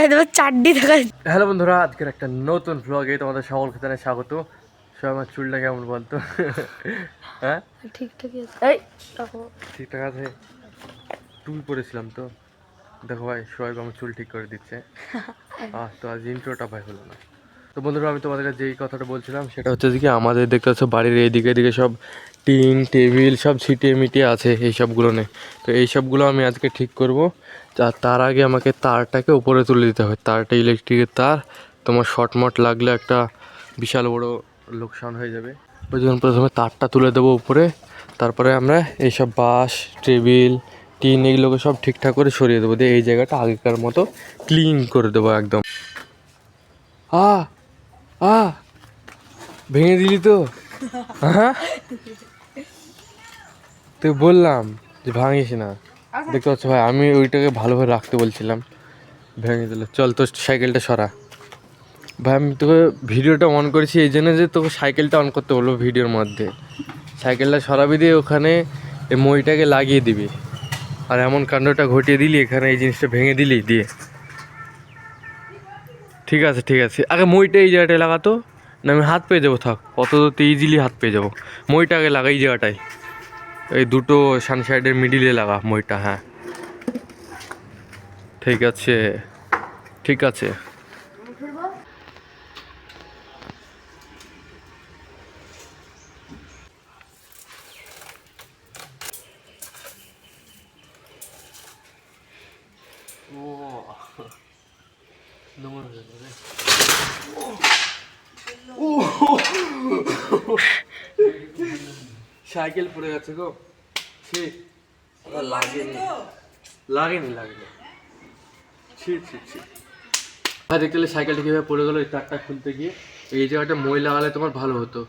আবার চাড্ডি দেখা হ্যালো বন্ধুরা আজকের একটা নতুন ভ্লগে তোমাদের সকল খেতে স্বাগত। সব আমার চুলটা কেমন বলতো? হ্যাঁ? ঠিকঠাকই আছে। এই! ঠিকঠাক আছে? টুল পরেছিলাম তো। দেখো ভাই সোয়েব আমার চুল ঠিক করে দিচ্ছে। আহ তো আজ ইন্ট্রোটা ভাই হলো না। তো বন্ধুরা আমি তোমাদেরকে যেই কথাটা বলছিলাম সেটা হচ্ছে যে কি আমাদের দেখতে পাচ্ছ বাড়ির এইদিকে এদিকে সব টিন টেবিল সব ছিটিয়ে মিটিয়ে আছে এই সবগুলো নে তো এই সবগুলো আমি আজকে ঠিক করব। তার আগে আমাকে তারটাকে উপরে তুলে দিতে হবে তারটা ইলেকট্রিকের তার তোমার শর্ট মট লাগলে একটা বিশাল বড় লোকসান হয়ে যাবে। ওই জন্য প্রথমে তারটা তুলে দেবো উপরে। তারপরে আমরা এইসব বাঁশ টেবিল টিন এগুলোকে সব ঠিকঠাক করে সরিয়ে দেবো। দিয়ে এই জায়গাটা আগেকার মতো ক্লিন করে দেবো একদম। আ আ ভেঙে দিলি তো? হ্যাঁ? তুই বললাম যে ভাঙিস না। দেখতে পাচ্ছ ভাই, আমি ওইটাকে ভালোভাবে রাখতে বলছিলাম। ভেঙে দিল। চল তোর সাইকেলটা সরা। ভাই, আমি তোকে ভিডিওটা অন করেছি, এই জন্য যে তোকে সাইকেলটা অন করতে বলব ভিডিওর মধ্যে। সাইকেলটা সরাবি দিয়ে ওখানে এই মইটাকে লাগিয়ে দিবি। আর এমন কাণ্ডটা ঘটিয়ে দিলি, এখানে এই জিনিসটা ভেঙে দিলি, দিয়ে। ঠিক আছে ঠিক আছে। আগে মইটা এই জায়গাটায় লাগাতো, না আমি হাত পেয়ে যাব, থাক। অত তো ইজিলি হাত পেয়ে যাব। মইটা আগে লাগা এই জায়গাটায়। এই দুটো সানসাইডের মিডিলে লাগা মইটা হ্যাঁ। ঠিক আছে ঠিক আছে। সাইকেল পড়ে গেছে গো ছি লাগেনি লাগেনি লাগেনি ছি ছি ছি ভাই দেখতে সাইকেলটা কীভাবে পড়ে গেলো এই তারটা খুলতে গিয়ে এই জায়গাটা মই লাগালে তোমার ভালো হতো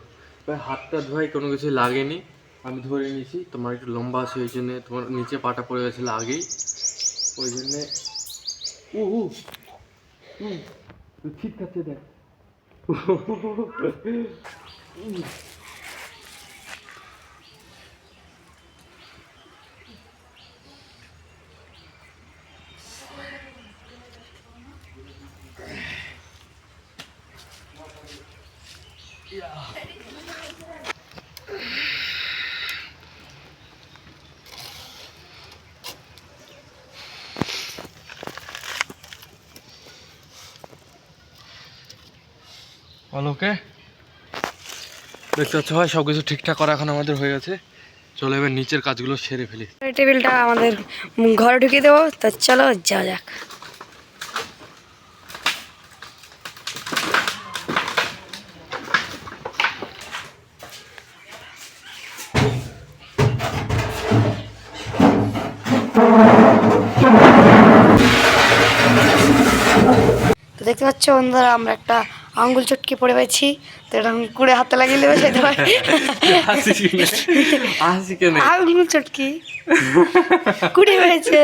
ভাই হাতটা ধোয়াই কোনো কিছু লাগেনি আমি ধরে নিয়েছি তোমার একটু লম্বা আছে ওই জন্যে তোমার নিচে পাটা পড়ে গেছিল আগেই ওই জন্যে উ উ ঠিক আছে দেখ বলো ওকে দেখতে পাচ্ছ ভাই সব কিছু ঠিকঠাক করা এখন আমাদের হয়ে গেছে। চলো এবার নিচের কাজগুলো সেরে ফেলি। এই টেবিলটা আমাদের ঘরে ঢুকিয়ে দেবো তা চলো যাওয়া যাক। তো দেখতে পাচ্ছ বন্ধুরা আমরা একটা আঙ্গুল চটকে পড়ে পেয়েছি তো এটা কুড়ে হাতে লাগিয়ে নেবে সেটা আঙুল চটকি। কুড়ে হয়েছে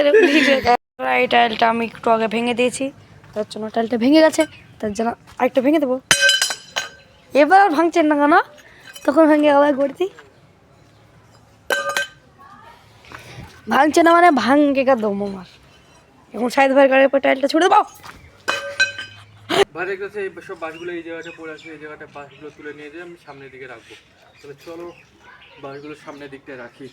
এই টাইলটা আমি একটু আগে ভেঙে দিয়েছি। তার জন্য টাইলটা ভেঙে গেছে তার জন্য আরেকটা ভেঙে দেবো। এবার আর ভাঙছেন না কেন? তখন ভেঙে আবার গড়তি ভাঙছে না মানে ভাঙকে কা দম আমার। এখন সাইড ভাই গাড়ির উপর টাইলটা ছুড়ে দাও। বাইরে গেছে এই সব বাসগুলো এই জায়গাটা পড়ে আছে, এই জায়গাটা বাসগুলো তুলে নিয়ে যেয়ে আমি সামনের দিকে রাখব। তাহলে চলো বাসগুলো সামনের দিকটা রাখি।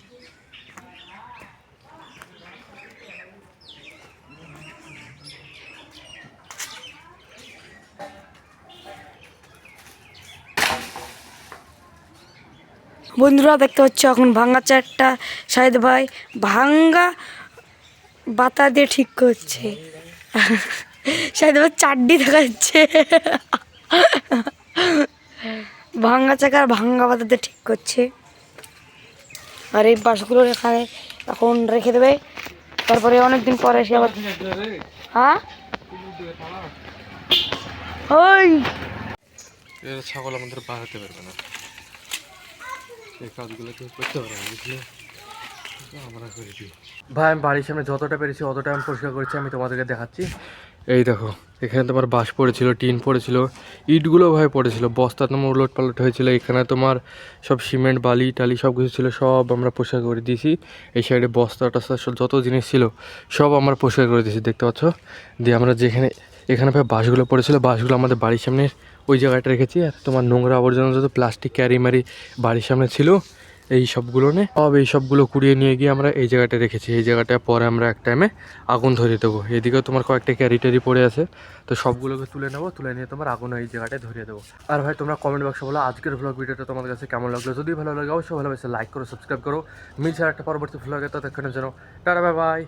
বন্ধুরা দেখতে পাচ্ছ, এখন ভাঙ্গা চারটা সাইদ ভাই ভাঙ্গা বাতা দিয়ে ঠিক করছে। সাইদ ভাই চাড্ডি দেখা যাচ্ছে। ভাঙ্গা চাকার ভাঙ্গা বাতা দিয়ে ঠিক করছে। আর এই বাসগুলো এখানে এখন রেখে দেবে। তারপরে অনেকদিন পরে এসে আবার হ্যাঁ? ওই! ছাগল আমাদের বাড়াতে পারবে না। এই কাজগুলো কেউ করতে পারবে বুঝলে? আমরা করে ভাই আমি বাড়ির সামনে যতটা পেরেছি অতটা আমি পরিষ্কার করেছি আমি তোমাদেরকে দেখাচ্ছি। এই দেখো এখানে তোমার বাঁশ পড়েছিল টিন পড়েছিল ইটগুলো ভাই পড়েছিল বস্তা তোমার উলট পালট হয়েছিল এখানে তোমার সব সিমেন্ট বালি টালি সব কিছু ছিল সব আমরা পরিষ্কার করে দিয়েছি। এই সাইডে বস্তা টস্তা যত জিনিস ছিল সব আমরা পরিষ্কার করে দিয়েছি দেখতে পাচ্ছ? দিয়ে আমরা যেখানে এখানে ভাই বাসগুলো পড়েছিল বাসগুলো আমাদের বাড়ির সামনে ওই জায়গাটা রেখেছি আর তোমার নোংরা আবর্জনা যত প্লাস্টিক ক্যারি মারি বাড়ির সামনে ছিল, এই সবগুলো নে। সব এই সবগুলো কুড়িয়ে নিয়ে গিয়ে আমরা এই জায়গাটা রেখেছি। এই জায়গাটা পরে আমরা এক টাইমে আগুন ধরিয়ে দেবো। এদিকেও তোমার কয়েকটা ক্যারি ট্যারি পড়ে আছে। তো সবগুলোকে তুলে নেব, তুলে নিয়ে তোমার আগুন এই জায়গাটায় ধরিয়ে দেবো। আর ভাই, তোমরা কমেন্ট বক্সে বলো আজকের ভ্লগ ভিডিওটা তোমাদের কাছে কেমন লাগল? যদি ভালো লাগে, অবশ্যই ভালোবেসে লাইক করো সাবস্ক্রাইব করো। মিলছে একটা পরবর্তী ভ্লগে ততক্ষণের জন্য টাটা বাই বাই